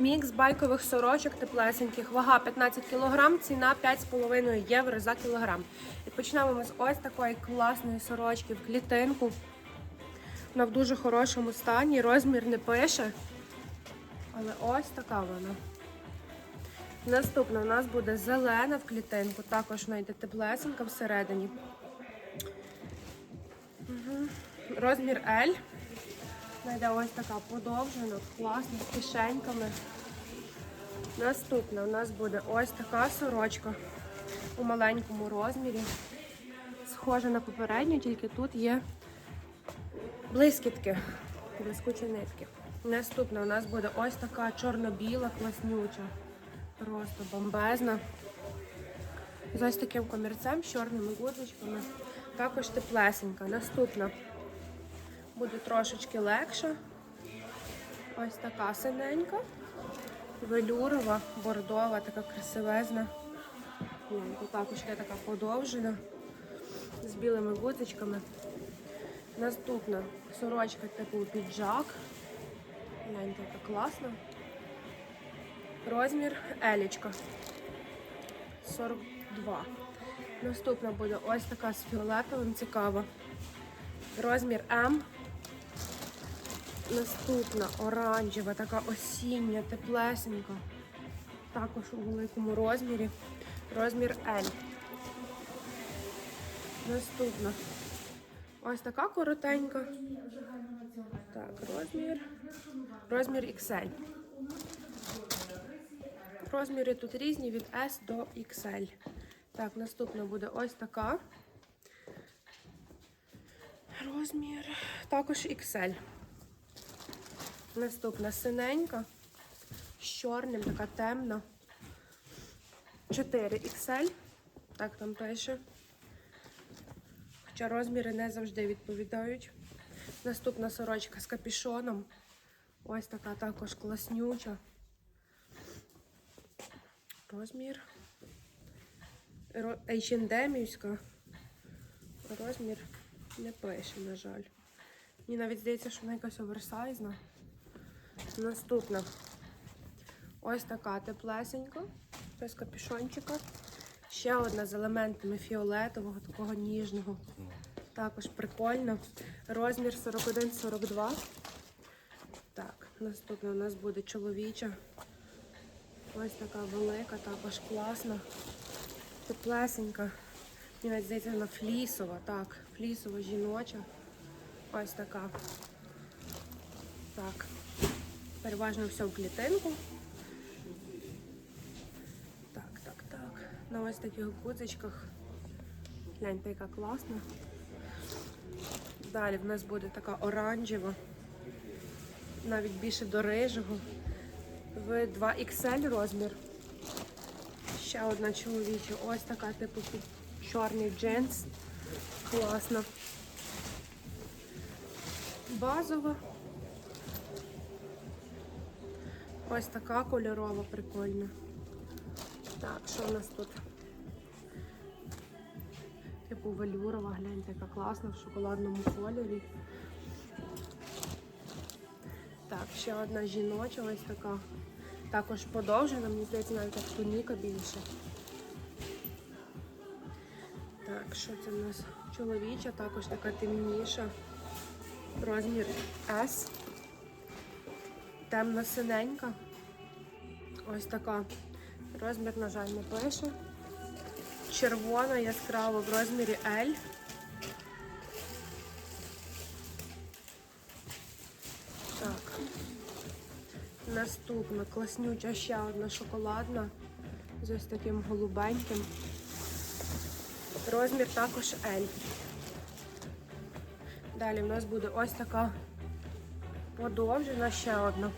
Мікс байкових сорочок теплесеньких. Вага 15 кг, ціна 5,5 євро за кілограм. І почнемо ми з ось такої класної сорочки в клітинку. Вона в дуже хорошому стані, розмір не пише. Але ось така вона. Наступна у нас буде зелена в клітинку, також вона йде теплесенька всередині. Угу. Розмір L. Вона йде ось така подовжена, класна, з кишеньками. Наступна у нас буде ось така сорочка у маленькому розмірі. Схожа на попередню, тільки тут є блискітки, блискучі нитки. Наступна у нас буде ось така чорно-біла, класнюча, просто бомбезна. З ось таким комірцем, з чорними гудзичками. Також теплесенька. Наступна буде трошечки легша. Ось така синенька, велюрова, бордова, така красивезна. Тут також є така подовжена з білими гудзичками. Наступна сорочка типу піджак. Гляньте, яка класна. Розмір елічка. 42. Наступна буде ось така з фіолетовим, цікава. Розмір М. Наступна оранжева, така осіння, теплесенька. Також у великому розмірі. Розмір L. Наступна. Ось така коротенька. Так, розмір. Розмір XL. Розміри тут різні від S до XL. Так, наступна буде ось така. Розмір також XL. Наступна синенька. З чорним, така темна. 4 XL. Так там пише. Хоча розміри не завжди відповідають. Наступна сорочка з капішоном. Ось така також класнюча. Розмір. Ро- H&M-івська. Розмір не пише, на жаль. Мені навіть здається, що вона якась оверсайзна. Наступна. Ось така теплесенька, без капюшончика. Ще одна з елементами фіолетового, такого ніжного. Також прикольно. Розмір 41-42. Так, наступна у нас буде чоловіча. Ось така велика, також класна. Теплесенька. Мені здається, вона флісова. Так, флісова жіноча. Ось така. Так. Переважно все в клітинку. Так, так, так. На ось таких гудзичках. Гляньте, яка класна. Далі в нас буде така оранжева, навіть більше до рижого. В 2XL розмір. Ще одна чоловіча. Ось така типу чорний джинс. Класна. Базова. Ось така кольорова, прикольна. Так, що у нас тут? Типу велюрова, гляньте, яка класна в шоколадному кольорі. Так, ще одна жіноча, ось така. Також подовжена, мені здається, навіть як туніка більше. Так, що це в нас? Чоловіча, також така темніша. Розмір S. Темно-синенька. Ось така. Розмір, на жаль, не пише. Червона, яскрава в розмірі L. Так. Наступна класнюча ще одна шоколадна з ось таким голубеньким. Розмір також L. Далі в нас буде ось така подовжена ще одна.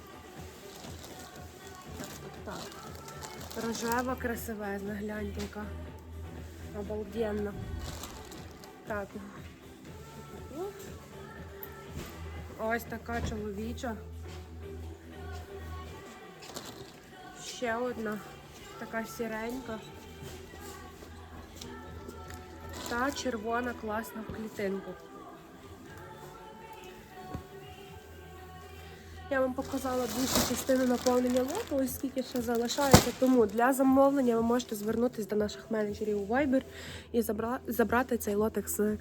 Так, так, так. Рожева красивезна, гляньте яка. Обалденна. Так. Ось така чоловіча. Ще одна така сіренька. Та червона класна в клітинку. Вам показала більшу частину наповнення лоту, ось скільки ще залишається. Тому для замовлення ви можете звернутися до наших менеджерів у Viber і забрати цей лотик з